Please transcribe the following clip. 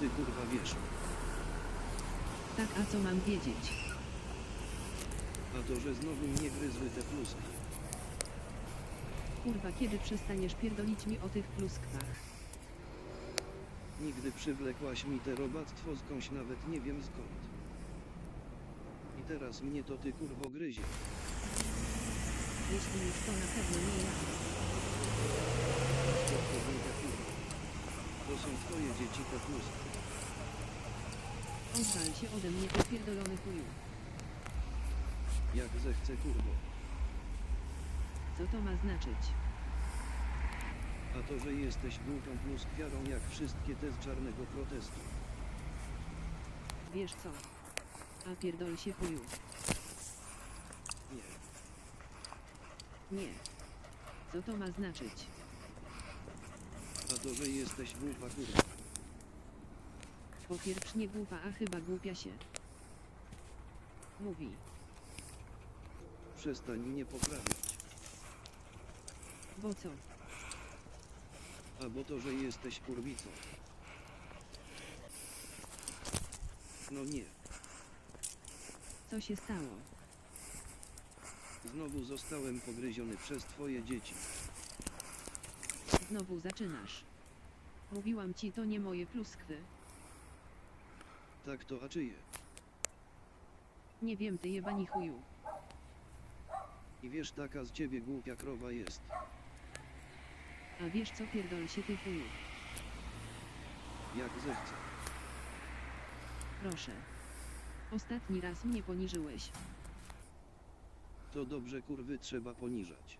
Ty kurwa wiesz. Tak, a co mam wiedzieć? A to, że znowu mnie gryzły te pluski. Kurwa, kiedy przestaniesz pierdolić mi o tych pluskwach? Nigdy przywlekłaś mi te robactwo skądś nawet nie wiem skąd. I teraz mnie to ty kurwo gryzie. Jeśli już to na pewno nie ja. Odpowiednia kurwa. To są twoje dzieci te pluski. Odwal się ode mnie, ty pierdolony chuju. Jak zechce kurwo. Co to ma znaczyć? A to, że jesteś głupą pluskwiarą jak wszystkie te z czarnego protestu. Wiesz co? A pierdol się chuju. Nie. Nie. Co to ma znaczyć? A to, że jesteś głupa kurwa. Po pierwsze nie głupa, a chyba głupia się. Mówi. Przestań mnie poprawiać. Bo co? Albo to, że jesteś kurwicą. No nie. Co się stało? Znowu zostałem pogryziony przez twoje dzieci. Znowu zaczynasz. Mówiłam ci, to nie moje pluskwy. Tak to a czyje? Nie wiem, ty jebani chuju. I wiesz taka z ciebie głupia krowa jest. A wiesz co, pierdol się ty chuju. Jak zechce. Proszę. Ostatni raz mnie poniżyłeś. To dobrze kurwy trzeba poniżać.